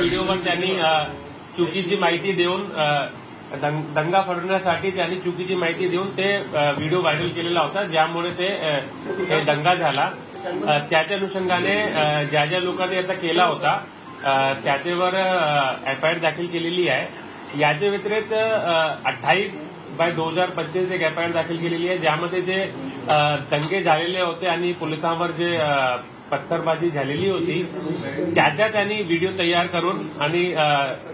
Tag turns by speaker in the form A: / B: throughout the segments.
A: व्हिडिओवर त्यांनी चुकीची माहिती देऊन दंगा फडवण्यासाठी त्यांनी चुकीची माहिती देऊन ते व्हिडिओ व्हायरल केलेला होता ज्यामुळे ते दंगा झाला. त्याच्या अनुषंगाने ज्या ज्या लोकांनी आता केला होता त्याच्यावर एफ आय आर दाखल केलेली आहे. याच्या व्यतिरिक्त अठ्ठावीस बाय दोन हजार पच्चीस एक एफ आय आर दाखल केलेली आहे ज्यामध्ये जे दंगे झालेले होते आणि पोलिसांवर जे पत्थरबाजी झालेली होती. त्याच्या त्यांनी व्हिडिओ तयार करून आणि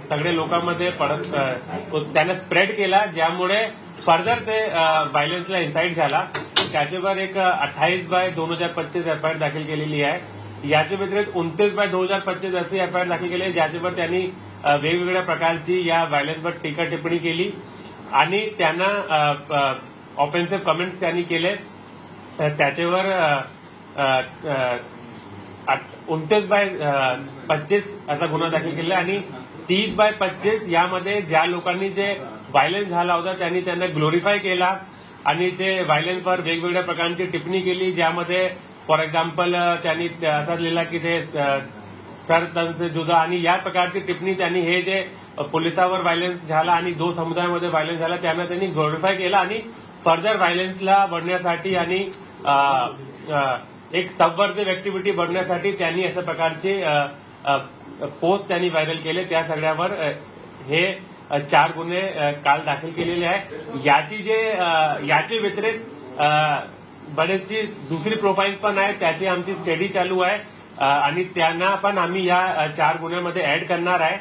A: सगळे लोकांमध्ये पडत अ, त्यानं स्प्रेड केला ज्यामुळे फर्दर ते व्हायलन्सला इन्साईट झाला. त्याच्यावर एक अठ्ठावीस बाय दोन हजार पच्चीस एफआयआर दाखल केलेली आहे. याच्या व्यतिरिक्त उनतीस बाय दोन हजार पच्चीस अशी एफआयआर दाखल केली आहे ज्याच्यावर त्यांनी वेगवेगळ्या प्रकारची या व्हायलन्सवर टीका टिप्पणी केली. आणि त्यांना ऑफेन्सिव्ह कमेंट्स त्यांनी केले त्याच्यावर उनतीस बाय पच्चीस असा गुन्हा दाखल केला आणि तीस बाय पच्चीस यामध्ये ज्या लोकांनी जे व्हायलन्स झाला होता त्यांनी त्यांना ग्लोरीफाय केला. आणि ते व्हायलन्सवर वेगवेगळ्या प्रकारची टिप्पणी केली ज्यामध्ये फॉर एक्झाम्पल त्यांनी असा लिहिला की ते सर त्यांचे जुदा. आणि या प्रकारची टिप्पणी त्यांनी हे जे पोलिसावर व्हायलन्स झाला आणि दो समुदायामध्ये व्हायलन्स झाला त्यांना त्यांनी ग्लोरीफाय केला. आणि फर्दर व्हायलन्सला बनण्यासाठी आणि एक सबवर्जिव्ह ऍक्टिव्हिटी बघण्यासाठी त्यांनी अशा प्रकारचे पोस्ट त्यांनी व्हायरल केले. त्या सगळ्यावर हे चार गुन्हे काल दाखल केलेले आहे याची जे याचे व्यतिरिक्त बरेचशी दुसरी प्रोफाईल पण आहे त्याची आमची स्टडी चालू आहे. आणि त्यांना पण आम्ही या चार गुन्ह्यामध्ये ऍड करणार आहे.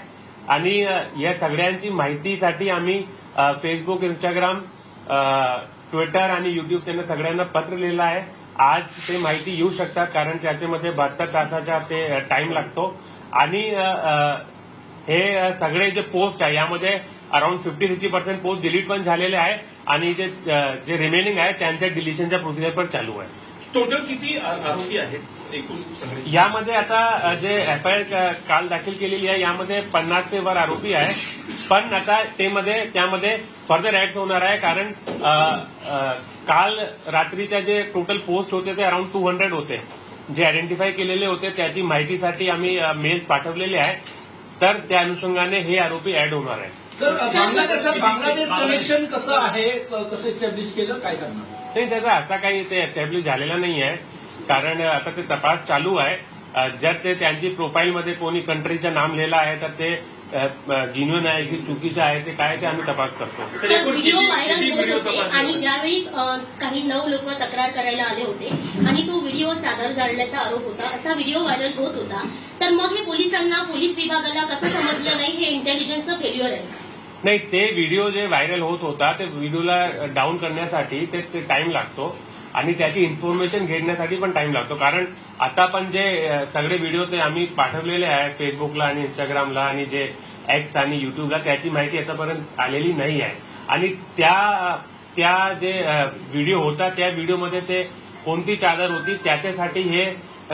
A: आणि या सगळ्यांची माहितीसाठी आम्ही फेसबुक इंस्टाग्राम ट्विटर आणि युट्यूब त्यांना सगळ्यांना पत्र लिहिलं आहे. आज ते माहिती येऊ शकतात कारण त्याच्यामध्ये बहात्तर तासाचा ते टाइम लागतो. आणि हे सगळे जे पोस्ट आहे यामध्ये around fifty sixty percent post delete पण झालेले आहे. आणि जे जे रिमेनिंग आहे त्यांच्या डिलिशनच्या प्रोसिजर पण चालू आहे.
B: टोटल किती आरोपी आहेत एकूण
A: यामध्ये आता जे एफआयआर काल दाखल केलेली आहे यामध्ये पन्नास ते वर आरोपी आहे. पण आता ते मध्ये त्यामध्ये फर्दर ऍड होणार आहे कारण काल रात्रीच्या जे टोटल पोस्ट होते ते अराउंड टू हंड्रेड होते. जे आयडेंटिफाय केलेले होते त्याची माहितीसाठी आम्ही मेल्स पाठवलेले आहे तर त्या अनुषंगाने हे आरोपी ऍड होणार आहे
C: सर बांगलादेश कनेक्शन कसं आहे? कसं एस्टॅब्लिश केलं? काय सांगणार?
A: नाही त्याचा असा काही ते एस्टॅब्लिश झालेला नाही आहे कारण आता ते तपास चालू आहे. जर ते त्यांची प्रोफाईलमध्ये कोणी कंट्रीचं नाम लिहिलं आहे तर ते जिन्युन आहे की चुकीचं आहे ते काय ते आम्ही तपास करतो.
D: व्हिडिओ व्हायरल होत
B: व्हिडिओ
D: होते
B: तपासले
D: आणि? ज्यावेळी काही नऊ लोक तक्रार करायला आले होते आणि तो व्हिडिओ चादर जाळल्याचा आरोप होता असा व्हिडिओ व्हायरल होत होता तर मग हे पोलिसांना पोलीस विभागाला कसं समजलं नाही? हे इंटेलिजन्सचं फेल्युअर आहे.
A: नाही ते व्हिडिओ जे व्हायरल होत होता ते व्हिडिओला डाऊन करण्यासाठी ते ते टाइम लागतो. आणि त्याची इन्फॉर्मेशन घेण्यासाठी पण टाइम लागतो. कारण आता पण जे सगळे व्हिडिओ ते आम्ही पाठवलेले आहे फेसबुकला आणि इंस्टाग्रामला आणि जे एक्स आणि युट्यूबला त्याची माहिती आतापर्यंत आलेली नाही आहे. आणि त्या त्या जे व्हिडिओ होता त्या व्हिडिओमध्ये ते कोणती चादर होती त्याच्यासाठी हे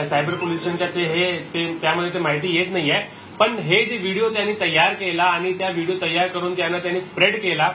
A: सायबर पोल्युशनच्या ते हे ते त्यामध्ये ते माहिती येत नाही आहे पण हे जे व्हिडिओ त्यांनी तयार केला आणि त्या व्हिडिओ तयार करून त्यांना त्यांनी स्प्रेड केला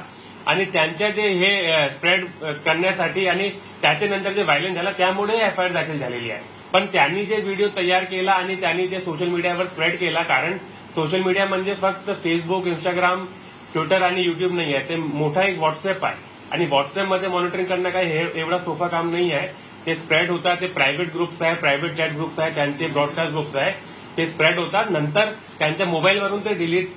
A: आणि त्यांच्या जे हे स्प्रेड करण्यासाठी आणि त्याच्यानंतर जे व्हायलन्स झाला त्यामुळे एफ आय आर दाखल झालेली आहे. पण त्यांनी जे व्हिडिओ तयार केला आणि त्यांनी ते सोशल मीडियावर स्प्रेड केला कारण सोशल मीडिया म्हणजे फक्त फेसबुक इंस्टाग्राम ट्विटर आणि युट्यूब नाही आहे. ते मोठा एक व्हॉट्सअप आहे. आणि व्हॉट्सअपमध्ये मॉनिटरिंग करणं काही हे एवढा सोफा काम नाही आहे. ते स्प्रेड होतात ते प्रायव्हेट ग्रुप्स आहे प्रायव्हेट चॅट ग्रुप्स आहे त्यांचे ब्रॉडकास्ट ग्रुप्स आहे. ते स्प्रेड होतात. नंतर त्यांच्या मोबाईलवरून ते डिलीट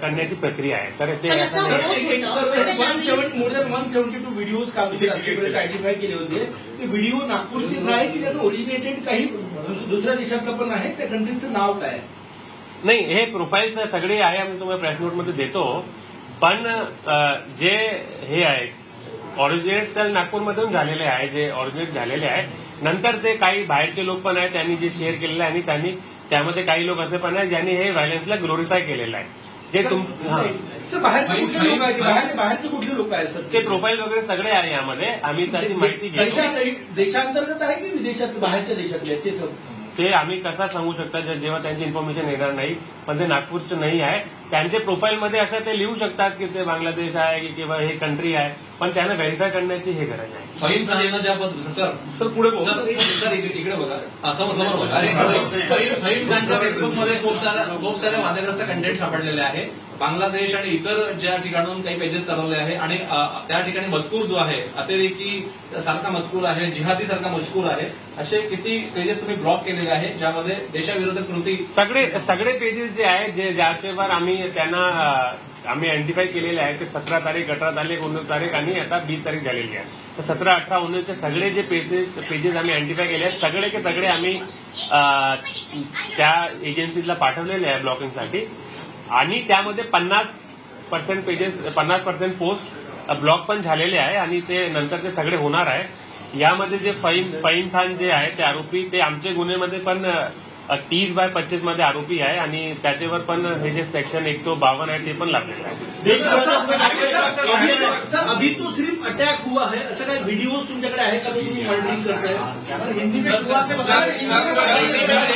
A: करण्याची प्रक्रिया आहे. तर ते
C: वन
D: ज्यावेळी-
C: seven more than one seventy two videos काल आयडेंटिफाय केले होते. ते व्हिडिओ नागपूरचेच आहे की त्याचं ओरिजिनेटेड काही दुस- दुसऱ्या देशातलं पण आहे. त्या कंट्रीचं नाव काय आहे?
A: नाही हे प्रोफाईल्स सगळे आहे आम्ही तुम्हाला प्रेस नोटमध्ये देतो. पण जे हे आहे ऑरिजिनेट तर नागपूरमधून झालेले आहे जे ऑरिजिनेट झालेले आहे. नंतर ते काही बाहेरचे लोक पण आहेत त्यांनी जे शेअर केलेलं आहे आणि त्यांनी त्यामध्ये काही लोक असे पण आहेत ज्यांनी हे व्हायलन्सला ग्लोरिफाय केलेलं आहे. जे तुम.
C: सर बाहेरचे कुठले लोक आहेत? बाहेर बाहेरचे कुठले लोक आहेत सर?
A: ते प्रोफाईल वगैरे सगळे आहे यामध्ये. आम्ही त्याची माहिती घेतो.
C: देशात- देशांतर्गत आहे की विदेशात बाहेरच्या देशातले? ते सर
A: ते आम्ही कसा सांगू शकता? जेव्हा त्यांची इन्फॉर्मेशन येणार नाही. पण ते नागपूरचं नाही आहे. त्यांचे प्रोफाईलमध्ये असं ते लिहू शकतात की ते बांगलादेश आहे की किंवा हे कंट्री आहे पण त्यांना व्हेरीफाय करण्याची हे गरज आहे.
E: फहीम ज्या सर
B: सर पुढे.
E: सर इकडे इकडे बघा समोर समोर बघा अरे फहीम फहीम खानच्या फेसबुकमध्ये खूप साऱ्या खूप साऱ्या वादग्रस्त कंटेंट सापडलेले आहे बांगलादेश आणि इतर ज्या ठिकाणून काही पेजेस चालवले आहे आणि त्या ठिकाणी मजकूर जो आहे अतिरेकी सारखा मजकूर आहे जिहादी सारखा मजकूर आहे असे किती पेजेस तुम्ही ब्लॉक केलेले आहे ज्यामध्ये देशाविरोधात कृती
A: सगळे सगळे पेजेस जे आहे जे ज्याच्यावर आम्ही त्यांना आम्ही आयडेंटिफाय केलेले आहे ते सतरा तारीख अठरा तारीख उन्नीस तारीख आणि आता बीस तारीख झालेली आहे. तर सतरा अठरा उन्नीसचे सगळे जे पेजेस पेजेस आम्ही आयडेंटिफाय केले आहेत सगळे के सगळे आम्ही त्या एजन्सीला पाठवलेले आहे ब्लॉकिंगसाठी आणि त्यामध्ये पन्नास पर्सेंट पेजेस पन्नास पर्सेंट पोस्ट ब्लॉक पण झालेले आहे आणि ते नंतर ते सगळे होणार आहे. यामध्ये जे फईम फईम खान जे आहे ते आरोपी ते आमचे गुन्हेमध्ये पण तीस बाय पच्चीस मध्ये आरोपी आहे आणि त्याच्यावर पण हे जे सेक्शन एक सौ बावन आहे ते पण लागलेलं आहे
C: अभी- तो सिर्फ़ अटैक हुआ है असं काही व्हिडिओ तुमच्याकडे आहे का तो तुम्ही मॉनिटरिंग करताय हिंदी में शुरुआत से बता रहे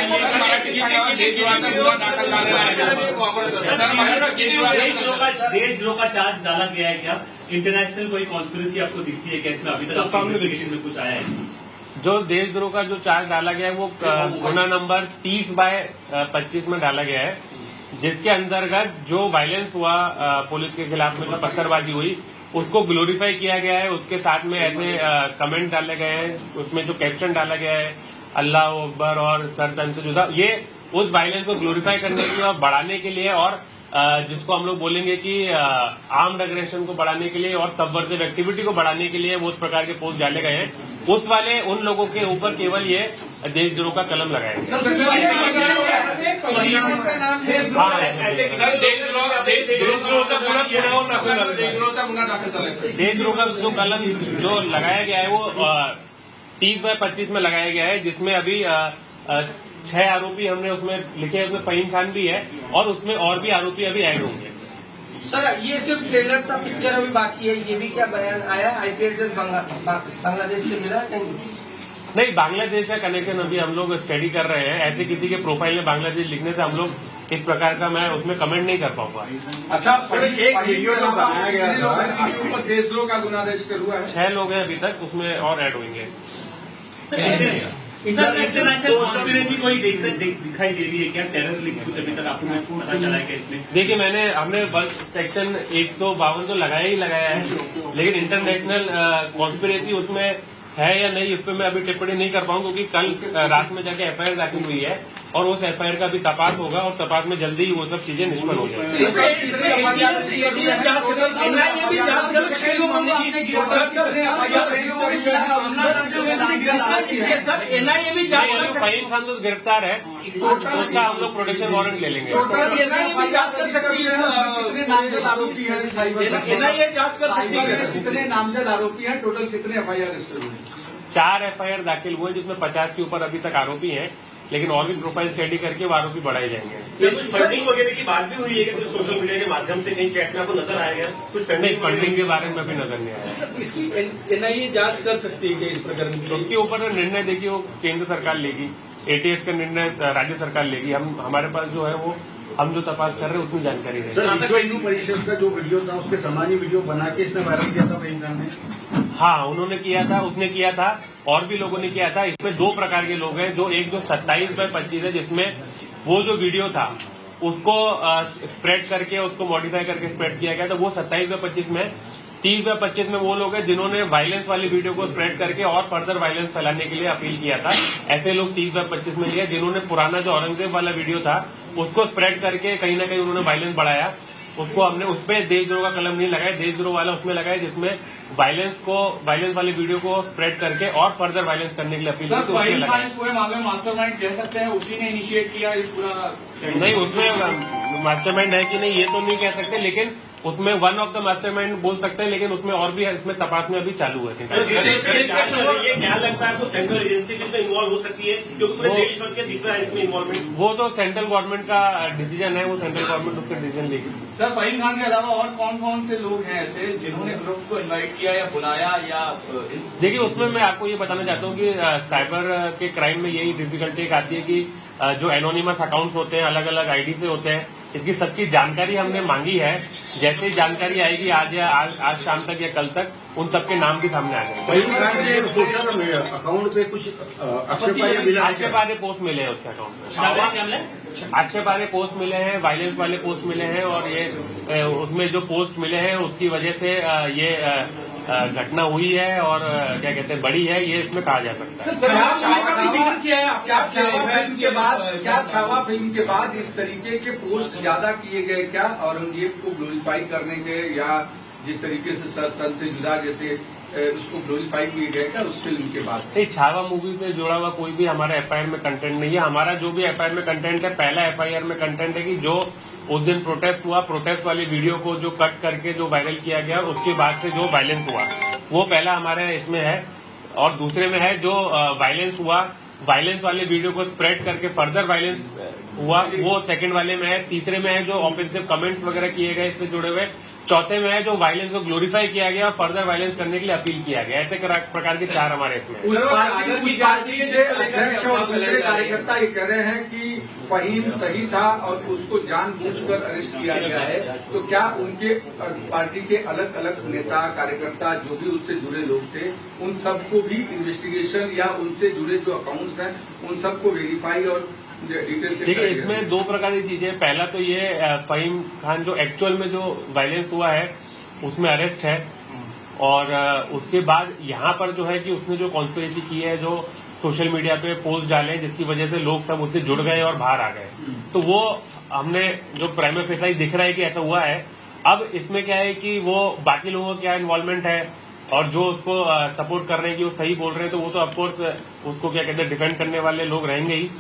F: देशद्रोह का चार्ज डाला गया है क्या इंटरनेशनल कोई कॉन्स्पिरसी आपको दिखती है क्या इसमें अभी तक में कुछ आया है
A: जो देशद्रोह का जो चार्ज डाला गया है वो गुना नंबर तीस बाय पच्चीस में डाला गया है जिसके अंतर्गत जो वायलेंस हुआ पुलिस के खिलाफ में जो पत्थरबाजी हुई उसको ग्लोरीफाई किया गया है। उसके साथ में ऐसे कमेंट डाले गए हैं। उसमें जो कैप्शन डाला गया है अल्लाह अकबर और सर तन से जुदा ये उस वायलेंस को ग्लोरीफाई करने के लिए और बढ़ाने के लिए और जिसको हम लोग बोलेंगे कि आर्म्ड अग्रेशन को बढ़ाने के लिए और सबवर्सिव एक्टिविटी को बढ़ाने के लिए वो उस प्रकार के पोस्ट डाले गए हैं। उस वाले उन लोगों के ऊपर केवल ये देशद्रोह का कलम
C: नाम है।
A: देशद्रोह का जो कलम जो लगाया गया है वो तीस बाय पच्चीस में लगाया गया है जिसमें अभी छह आरोपी हमने उसमें लिखे हैं उसमें फहीम खान भी है और उसमें और भी आरोपी अभी ऐड होंगे।
G: सर ये सिर्फ़ ट्रेलर था पिक्चर अभी बाकी है ये भी क्या बयान आया? आईपी एड्रेस बांग्लादेश से मिला नहीं?
A: नहीं बांग्लादेश का कनेक्शन अभी हम लोग स्टडी कर रहे हैं। ऐसे किसी के प्रोफ़ाइल में बांग्लादेश लिखने से हम लोग इस प्रकार का मैं उसमें कमेंट नहीं कर पाऊँगा।
H: अच्छा एक वीडियो जो बनाया गया था। देशद्रोह का गुना रजिस्टर हुआ है?
A: छह लोग हैं अभी तक उसमें और ऐड होंगे।
F: दिखाई दे रही है क्या? टेरर लिंक कुछ अभी तक आपको पता चला है इसमें।
A: देखिए मैंने हमने बस सेक्शन एक सौ बावन तो लगाया ही लगाया है। लेकिन इंटरनेशनल कॉन्स्पिरेसी उसमें है या नहीं इस पर मैं अभी टिप्पणी नहीं कर पाऊँ क्योंकि कल रात में जाके एफआईआर दाखिल हुई है। और उस एफआईआर का भी तपास होगा और तपास में जल्दी ही वो सब चीज़ें निष्पन्न हो जाएँगी। फहीम खान तो गिरफ़्तार है उसका हम लोग प्रोटेक्शन वारंट ले लेंगे।
C: एनआईए जाँच कर सकती
H: हैं
C: एनआईए जाँच कर सकती
H: कितने नामजद आरोपी हैं? टोटल कितने एफ़ आई आर रजिस्टर हुए
A: चार एफआईआर दाखिल हुए जिसमें पचास के ऊपर अभी तक आरोपी हैं। लेकिन और भी प्रोफ़ाइल स्टडी करके वो आरोपी बढ़ाए जाएँगे।
B: कुछ फंडिंग वगैरह की बात भी हुई है कि कुछ सोशल मीडिया के माध्यम से कहीं चैट में आपको नज़र आएगा कुछ
A: नहीं
B: फंडिंग
A: फंडिंग के बारे में भी नज़र नहीं आया।
C: इसकी एनआईए जाँच कर सकती है इस प्रकरण की
A: उसके ऊपर निर्णय देखिए वो केंद्र सरकार लेगी एटीएस का निर्णय राज्य सरकार लेगी। हम हमारे पास जो है वो हम जो तपास कर रहे हैं उतनी जानकारी है
I: सर विश्व हिंदू परिषद का जो वीडियो था उसके सामान्य वीडियो बना के इसने वायरल किया था इमरान ने
A: हाँ उन्होंने किया था उसने किया था और भी लोगों ने किया था। इसमें दो प्रकार के लोग हैं जो एक जो सत्ताईस बाय पच्चीस है जिसमें वो जो वीडियो था उसको स्प्रेड करके उसको मॉडिफाई करके स्प्रेड किया गया था वो सत्ताईस बाय पच्चीस में तीस बाय पच्चीस में वो लोग हैं जिन्होंने वायलेंस वाली वीडियो को स्प्रेड करके और फर्दर वायलेंस फैलाने के लिए अपील किया था। ऐसे लोग तीस बाय पच्चीस में लिए जिन्होंने पुराना जो औरंगज़ेब वाला वीडियो था उसको स्प्रेड करके कहीं ना कहीं उन्होंने वायलेंस बढ़ाया। उसको हमने उस पर देशद्रोह का कलम नहीं लगाया देशद्रोह वाला उसमें लगाया जिसमें वायलेंस को वायलेंस वाली वीडियो को स्प्रेड करके और फर्दर वायलेंस करने के लिए अपील की
H: सर
A: तो उसमें
H: फहीम खान
A: लगाया।
H: इस पूरे मामले में मास्टरमाइंड कह सकते हैं उसी ने इनिशिएट किया पूरा
A: नहीं उसमें मास्टरमाइंड है कि नहीं ये तो नहीं कह सकते लेकिन उसमें वन ऑफ़ द मास्टरमाइंड बोल सकते हैं लेकिन उसमें और भी इसमें तपास में अभी चालू है।
B: है, क्या लगता है सेंट्रल एजेंसी इसमें इन्वॉल्व हो सकती है? क्योंकि दिख रहा है इसमें इन्वॉल्वमेंट
A: वो तो सेंट्रल गवर्नमेंट का डिसीज़न है वो सेंट्रल गवर्नमेंट उसका डिसीज़न लेगी।
H: सर फहीम खान के अलावा और कौन कौन से लोग हैं ऐसे जिन्होंने ग्रुप को इन्वाइट किया या बुलाया या
A: देखिए उसमें मैं आपको ये बताना चाहता हूँ कि साइबर के क्राइम में यही डिफिकल्टी एक आती है कि जो एनोनिमस अकाउंट्स होते हैं अलग अलग आईडी से होते हैं इसकी सबकी जानकारी हमने मांगी है। जैसे ही जानकारी आएगी आज या आज, आज शाम तक या कल तक उन सबके नाम भी सामने आ जाएँगे।
I: सोशल अकाउंट पे कुछ अच्छे पारे है।
A: पोस्ट मिले हैं उसके अकाउंट में
F: अक्षय
A: पारे पोस्ट मिले हैं वायलेंस वाले पोस्ट मिले हैं और ये उसमें जो पोस्ट मिले हैं उसकी वजह से ये घटना हुई है और क्या कहते हैं बड़ी है ये इसमें कहा जा सकता है।
C: छावा फ़िल्म का भी ज़िक्र किया है?
J: क्या छावा फ़िल्म के बाद क्या छावा फ़िल्म के बाद इस तरीके के पोस्ट ज़्यादा किए गए क्या? औरंगज़ेब को ग्लोरीफाई करने के या जिस तरीके से सर तन से जुदा जैसे उसको ग्लोरीफाई किए गए क्या उस फ़िल्म के बाद? से
A: छावा मूवी से जुड़ा हुआ कोई भी हमारा एफआईआर में कंटेंट नहीं है। हमारा जो भी एफआईआर में कंटेंट है पहला एफआईआर में कंटेंट है कि जो उस दिन प्रोटेस्ट हुआ। प्रोटेस्ट वाली वीडियो को जो कट करके जो वायरल किया गया, उसके बाद से जो वायलेंस हुआ, वो पहला हमारे इसमें है। और दूसरे में है जो वायलेंस हुआ। वायलेंस वाले वीडियो को स्प्रेड करके फर्दर वायलेंस हुआ। वो सेकंड वाले में है। तीसरे में है जो ऑफेंसिव कमेंट्स वगैरह किए गए, इससे जुड़े हुए। चौथे में है जो वायलेंस को ग्लोरीफाई किया गया और फर्दर वायलेंस करने के लिए अपील किया गया। ऐसे प्रकार के चार हमारे इसमें।
J: उस पार्टी उस पार्टी के अध्यक्ष और दूसरे कार्यकर्ता ये कह रहे हैं कि फहीम सही था और उसको जानबूझकर अरेस्ट किया गया है। तो क्या उनके पार्टी के अलग अलग नेता कार्यकर्ता जो भी उससे जुड़े लोग थे उन सबको भी इन्वेस्टिगेशन या उनसे जुड़े जो अकाउंट्स हैं उन सबको वेरीफाई और कराया गया?
A: इसमें दो प्रकार की चीज़ें पहला तो ये फहीम खान जो एक्चुअल में जो वायलेंस हुआ है उसमें अरेस्ट है। और उसके बाद यहाँ पर जो है कि उसने जो कॉन्स्पिरेसी की है जो सोशल मीडिया पे पोस्ट डाले जिसकी वजह से लोग सब उससे जुड़ गए और बाहर आ गए। तो वो हमने जो प्राइमरी फेसाई दिख रहा है कि ऐसा हुआ है। अब इसमें क्या है कि वो बाकी लोगों का क्या इन्वॉल्वमेंट है और जो उसको सपोर्ट कर रहे हैं कि वो सही बोल रहे हैं तो वो तो ऑफकोर्स उसको क्या कहते हैं डिफेंड करने वाले लोग रहेंगे ही।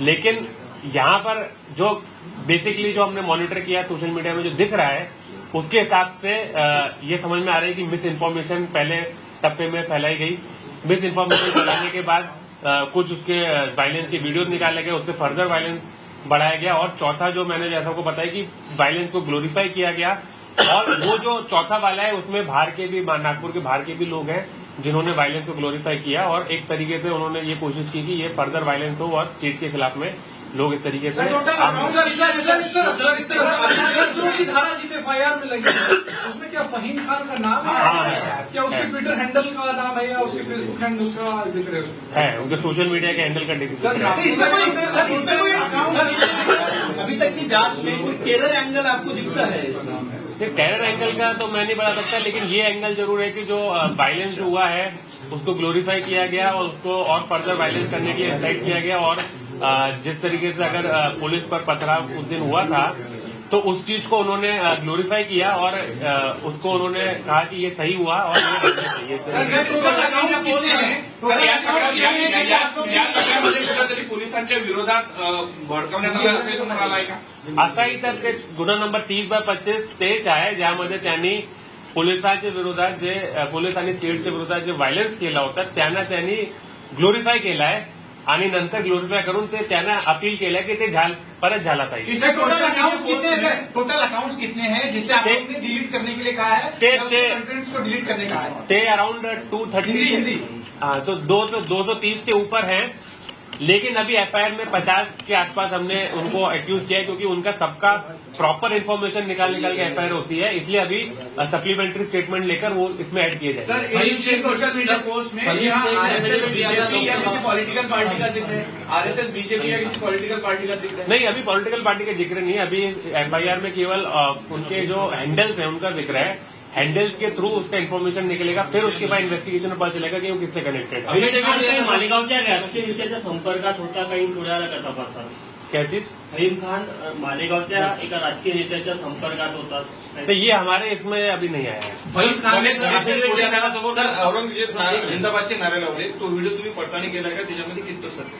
A: लेकिन यहाँ पर जो बेसिकली जो हमने मॉनिटर किया सोशल मीडिया में जो दिख रहा है, उसके हिसाब से ये समझ में आ रहा है कि मिस इन्फॉर्मेशन पहले तबके में फैलाई गई। मिस इन्फॉर्मेशन फैलाने के बाद कुछ उसके वायलेंस के वीडियोज़ निकाले गए, उससे फर्दर वायलेंस बढ़ाया गया। और चौथा जो मैंने जैसा को बताया कि वायलेंस को ग्लोरीफाई किया गया और वो जो चौथा वाला है उसमें बाहर के भी नागपुर के बाहर के भी लोग हैं जिन्होंने वायलेंस को ग्लोरीफाई किया और एक तरीके से उन्होंने ये कोशिश की कि ये फर्दर वायलेंस हो और स्टेट के खिलाफ में लोग इस तरीके से
C: धारा जिस एफआईआर में लगी है, उसमें क्या फहीम खान का नाम
A: हाँ,
C: है
A: है।
C: क्या उसके ट्विटर हैंडल का नाम है या उसके फेसबुक हैंडल का ज़िक्र है उसमें
A: है उनके सोशल मीडिया के हैंडल का डिग्री
H: सर,
C: सर, इसमें कोई सर इसमें कोई सर, अभी तक की जाँच में कोई टेरर एंगल आपको दिखता है
A: टेरर एंगल का तो मैं नहीं बता सकता, लेकिन ये एंगल ज़रूर है कि जो वायलेंस जो हुआ है, उसको ग्लोरीफाई किया गया और उसको और फर्दर वायलेंस करने के लिए इंसाइट किया गया और जिस तरीके से अगर पुलिस पर पथराव उस दिन हुआ था तो उस चीज़ को उन्होंने ग्लोरीफाई किया और उसको उन्होंने कहा कि ये सही हुआ और
H: सर, पोलिसांच्या विरोधात भडकवण्यात
A: असाही तर ते गुन्हा नंबर तीस बाय पच्चीस तेच आहे ज्यामध्ये त्यांनी पोलिसांच्या विरोधात जे पोलीस आणि स्टेटच्या विरोधात जे व्हायलन्स केला होता त्यांना त्यांनी ग्लोरीफाय केलाय आणि नंतर ग्लोरीफाय करून ते त्यांना अपील केलं की ते झाल परत झाला पाहिजे
C: टोटल अकाउंट कितने हैं? टोटल अकाउंट्स कितने हैं? जिससे आपने डिलीट करने के लिए कहा है
A: ते- ते-
C: कंटेंट्स को डिलीट करने का है?
A: ते around two thirty
C: Hindi, Hindi.
A: हाँ तो दो तो दो सौ तीस के ऊपर हैं। लेकिन अभी एफआईआर में पचास के आसपास हमने उनको एक्यूज किया है क्योंकि उनका सबका प्रॉपर इन्फॉर्मेशन निकाल निकाल के एफआईआर होती है। इसलिए अभी सप्लीमेंट्री स्टेटमेंट लेकर वो इसमें ऐड किए
C: जाए सोशल मीडिया पोस्ट में पॉलिटिकल पार्टी का ज़िक्र है? आरएसएस बीजेपी या किसी पॉलिटिकल पार्टी का ज़िक्र
A: नहीं अभी पॉलिटिकल पार्टी का ज़िक्र नहीं है। अभी एफआईआर में केवल उनके जो हैंडल्स हैं उनका ज़िक्र है। हैंडल्स के थ्रू उसका इन्फॉर्मेशन निकलेगा फिर उसके बाद इन्वेस्टिगेशन में पता चलेगा कि वो किससे कनेक्टेड है।
F: अभिनेते मालेगावच्या राजकीय नेत्याच्या संपर्कात होता काही मिळाला का तपासात
A: क्या चीज़?
F: फहीम खान मालेगावच्या एका राजकीय नेत्याच्या संपर्कात होतात
A: तो ये हमारे इसमें अभी नहीं आया है।
E: सर औरंगज़ेब जिंदाबादचे नारे लावले तो व्हिडिओ तुम्ही पडताळणी केला का त्याच्यामध्ये कितपत सत्य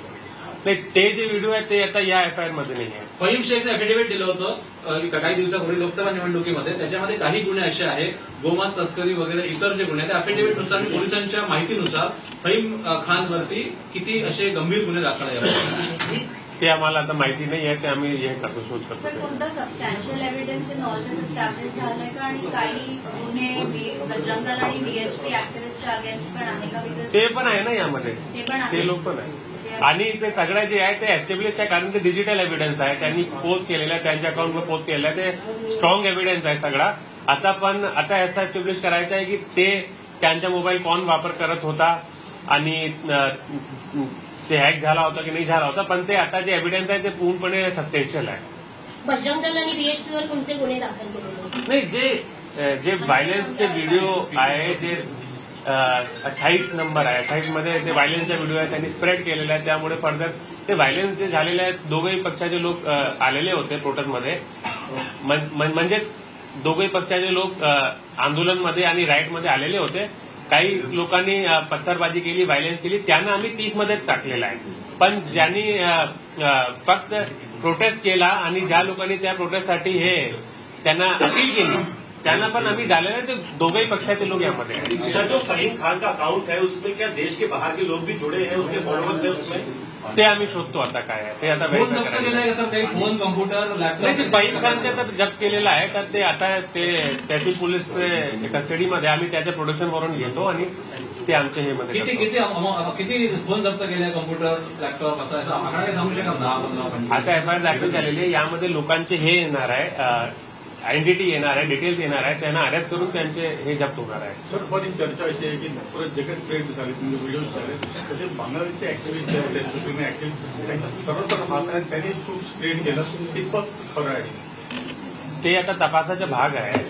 A: नाही ते जे व्हिडिओ आहेत ते आता या एफ आय आरमध्ये नाही आहे.
E: फहीम शेखने अफिडेव्हिट दिलं होतं काही दिवसापूर्वी लोकसभा निवडणुकीमध्ये त्याच्यामध्ये काही गुन्हे असे आहे गोमांस तस्करी वगैरे इतर जे गुन्हे आहेत त्या अफिडेव्हिटनुसार आणि पोलिसांच्या माहितीनुसार फहीम अ, खानवरती किती असे गंभीर गुन्हे दाखल आहे
A: ते आम्हाला आता माहिती नाही आहे ते आम्ही हे करतो शोध
K: सर
A: करतो
K: कोणता substantial evidence in all this establish झालंय का? आणि काही गुन्हे बजरंग दल आणि बीएचपी ऍक्टिव्हिस्टच्या अगेन्स्ट पण आहे का?
A: ते पण आहे ना यामध्ये.
K: ते पण आहे.
A: ते लोक पण आहे आणि ते सगळं जे आहे ते एस्टॅब्लिश आहे कारण ते डिजिटल एव्हिडन्स आहे. त्यांनी पोस्ट केलेलं आहे त्यांच्या अकाउंटवर पोस्ट केलेलं आहे. ते स्ट्रॉंग एव्हिडन्स आहे सगळा. आता पण आता असं एस्टॅब्लिश करायचं आहे की ते त्यांचा मोबाईल कोण वापर करत होता आणि ते हॅक झाला होता की नाही झाला होता पण ते आता जे एव्हिडन्स आहे ते पूर्णपणे सबस्टेन्शियल आहे.
D: बजरंग दल आणि बीएचपीवर कोणते गुन्हे दाखल केलेले?
A: नाही जे जे व्हायलन्सचे व्हिडिओ आहे जे अठ्ठावीस नंबर आहे. अठ्ठावीसमध्ये जे व्हायलन्सचा व्हिडिओ आहे त्यांनी स्प्रेड केलेला आहे त्यामुळे फर्दर ते व्हायलन्स जे झालेले आहेत दोघेही पक्षाचे लोक आलेले होते प्रोटेस्टमध्ये म्हणजे दोघेही पक्षाचे लोक आंदोलनमध्ये आणि राईटमध्ये आलेले होते. काही लोकांनी पत्थरबाजी केली व्हायलेन्स केली. त्यांना आम्ही तीस मध्येच टाकलेलं आहे. पण ज्यांनी फक्त प्रोटेस्ट केला आणि ज्या लोकांनी त्या प्रोटेस्टसाठी हे त्यांना अपील केली त्यांना पण आम्ही डालेलं आहे ते दोघेही पक्षाचे लोक यामध्ये आहेत
B: सर जो फहीम खान का अकाउंट है उसमें क्या देश के बाहर के लोग भी जुड़े हैं उसके फॉलोअर्स है उसमें?
A: ते आम्ही शोधतो आता काय आहे ते आता
E: फ़ोन कम्प्युटर
A: नाही ते
E: लॅपटॉप
A: फहीम खानच्या तर जप्त केलेलं आहे तर ते आता ते त्याची पोलीस कस्टडीमध्ये आम्ही त्याच्या प्रोडक्शन वरून घेतो आणि ते आमच्या हे मध्ये
E: किती किती किती फ़ोन जप्त केले कम्प्युटर लॅपटॉप असं असं? आकडा काही सांगू शकाल दहा पंधरा
A: आता एफ़ आय आर दाखल झालेली आहे यामध्ये लोकांचे हे येणार आहे आयडेंटिटी येणार आहे डिटेल्स येणार आहे त्यांना अरेस्ट करून त्यांचे हे जप्त होणार आहे.
I: सर पण ही चर्चा अशी आहे की नागपुरात जे काही स्प्रेड झाले तुमचे व्हिडिओज झाले तसे बांगलादेशचे ऍक्टिव्हिस्ट जे होते सोशल मीडिया ऍक्टिव्हिस्ट त्यांच्या सर्व सर्व हात आहेत त्यांनी खूप स्प्रेड केलं. कितपत खरं आहे.
A: ते आता तपासाचा भाग आहे.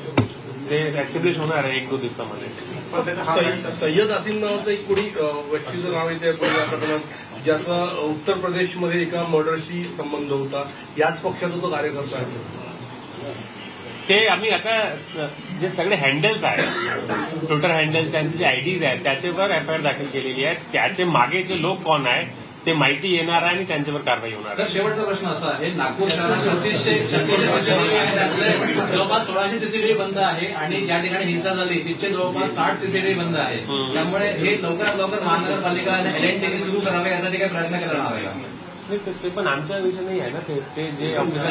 A: ते एस्टॅब्लिश होणार आहे एक दोन दिवसामध्ये
L: सय्यद- आसिम नावाचं एक कोणी व्यक्तीचं नाव आहे त्या या प्रकरणात ज्याचा उत्तर प्रदेशमध्ये एका मर्डरशी संबंध होता. याच पक्षाचा तो कार्यकर्ता आहे.
A: ते आम्ही आता जे सगळे हँडल्स आहेत ट्विटर हँडल्स त्यांचे जे आयडीज आहेत त्याच्यावर एफ आय आर दाखल केलेली आहे त्याचे मागेचे लोक कोण आहे ते माहिती येणार आहे आणि त्यांच्यावर कारवाई होणार
E: सर
A: आहे
E: शेवटचा प्रश्न असा आहे. नागपूर शहरात छत्तीसशे छत्तीसशे सीसीटीव्ही आहे त्यातले जवळपास सोळाशे सीसीटीव्ही बंद आहे आणि ज्या ठिकाणी हिंसा झाली. तिथचे जवळपास साठ सीसीटीव्ही बंद आहे. त्यामुळे हे लवकरात लवकर महानगरपालिका एल एन टी सुरू करावे यासाठी काही प्रयत्न केला आहे
A: ते पण आमच्या विषय नाही आहे ना ते जे
I: आपल्या